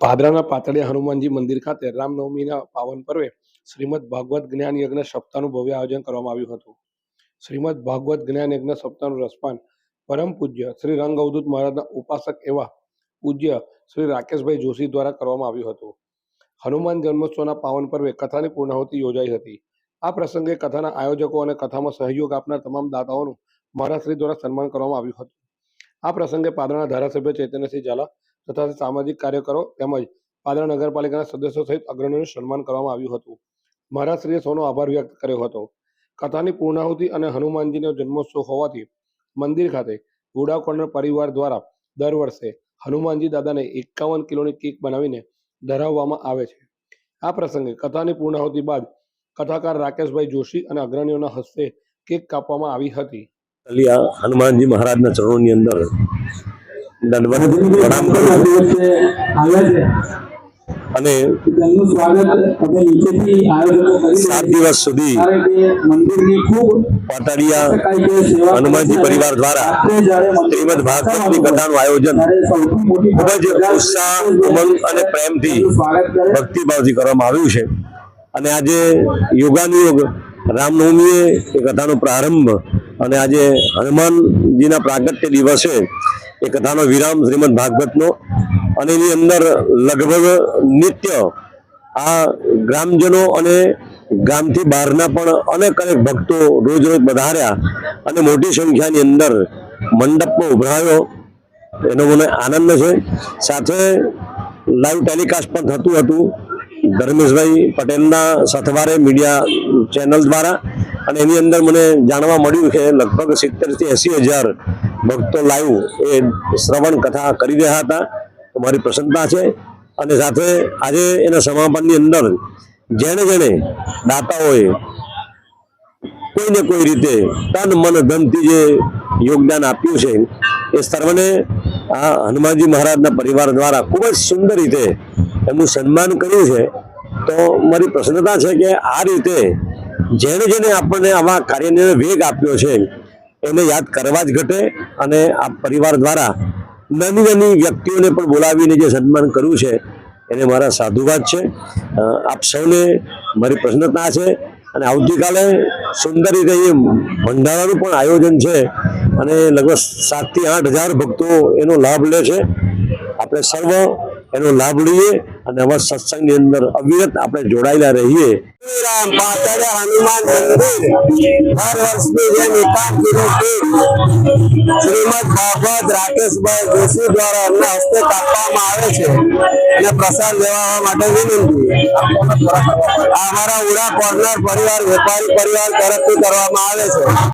પાદરાના પાતળિયા હનુમાનજી મંદિર ખાતે રામનવમીના પાવન પર્વે શ્રીમદ ભાગવત જ્ઞાન યજ્ઞ સપ્તાહનું ભવ્ય આયોજન કરવામાં આવ્યું હતું. શ્રીમદ ભાગવત જ્ઞાન યજ્ઞ સપ્તાહનું રસપાન પરમ પૂજ્ય શ્રી રંગ અવધૂત મહારાજના ઉપાસક એવા પૂજ્ય શ્રી રાકેશભાઈ જોશી દ્વારા કરવામાં આવ્યું હતું. હનુમાન જન્મોત્સવના પાવન પર્વે કથાની પૂર્ણાહુતિ યોજાઈ હતી. આ પ્રસંગે કથાના આયોજકો અને કથામાં સહયોગ આપનાર તમામ દાતાઓનું મહારાજશ્રી દ્વારા સન્માન કરવામાં આવ્યું હતું. આ પ્રસંગે પાદરાના ધારાસભ્ય ચૈતન્યસિંહ ઝાલા તથા સામાજિક કાર્યકરો તેમજ પાદરા નગરપાલિકાના સદસ્યો સહિત અગ્રણીઓનું સન્માન કરવામાં આવ્યું હતું. મહારાજશ્રીએ સૌનો આભાર વ્યક્ત કર્યો હતો. કથાની પૂર્ણાહુતિ અને હનુમાનજીનો જન્મોત્સવ હોવાથી મંદિર ખાતે કોર્નર પરિવાર દ્વારા દર વર્ષે હનુમાનજી દાદાને એકાવન કિલોની કેક બનાવીને ધરાવવામાં આવે છે. આ પ્રસંગે કથાની પૂર્ણાહુતિ બાદ કથાકાર રાકેશભાઈ જોશી અને અગ્રણીઓના હસ્તે કેક કાપવામાં આવી હતી. હનુમાનજી મહારાજના ચરણોની અંદર દંડવત પ્રણામ કરું અને સાત દિવસ સુધી પાટડિયા હનુમાનજી પરિવાર દ્વારા શ્રીમદ ભાગવતની કથાનું આયોજન ખૂબ જ ઉત્સાહ ઉમંગ અને પ્રેમથી ભક્તિભાવથી કરવામાં આવ્યું છે. અને આજે યોગાનુયોગ રામનવમીએ એ કથાનો પ્રારંભ અને આજે હનુમાનજીના પ્રાગટ્ય દિવસે એ કથાનો વિરામ શ્રીમદ ભાગવતનો અને એની અંદર લગભગ નિત્ય આ ગ્રામજનો અને ગામથી બહારના પણ અનેક અનેક ભક્તો રોજ રોજ વધાર્યા અને મોટી સંખ્યાની અંદર મંડપમાં ઉભરાયો એનો મને આનંદ છે. સાથે લાઈવ ટેલિકાસ્ટ પણ થતું હતું. ધર્મેશભાઈ પટેલના સથવારે મીડિયા ચેનલ દ્વારા અને એની અંદર મને જાણવા મળ્યું કે લગભગ સિત્તેરથી એંસી હજાર ભક્તો લાઈવ એ શ્રવણ કથા કરી રહ્યા હતા. તો મારી પ્રસન્નતા છે. અને સાથે આજે એના સમાપનની અંદર જેણે જેણે દાતાઓએ કોઈને કોઈ રીતે તન મન ધનથી જે યોગદાન આપ્યું છે, એ સર્વને આ હનુમાનજી મહારાજના પરિવાર દ્વારા ખૂબ જ સુંદર રીતે એમનું સન્માન કર્યું છે. તો મારી પ્રસન્નતા છે કે આ રીતે જેણે જેને આપણને આવા કાર્યને વેગ આપ્યો છે એને યાદ કરવા જ ઘટે અને આ પરિવાર દ્વારા નાની નાની વ્યક્તિઓને પણ બોલાવીને જે સન્માન કર્યું છે, એને મારા સાધુવાદ છે. આપ સૌને મારી પ્રસન્નતા છે અને આવતીકાલે સુંદર રીતે એ ભંડારાનું પણ આયોજન છે અને લગભગ સાતથી આઠ હજાર ભક્તો એનો લાભ લે છે. આપણે સર્વ એનો લાભ લઈએ અને અમારા સત્સંગની અંદર અવિરત આપણે જોડાયેલા રહીએ. શ્રીમદ ભાગવત રાકેશભાઈ જોશી દ્વારા કાપવામાં આવે છે અને પ્રસાદ લેવા માટે વિનંતી. અમારા ઉડા કોર્નર પરિવાર, વેપારી પરિવાર તરફથી કરવામાં આવે છે.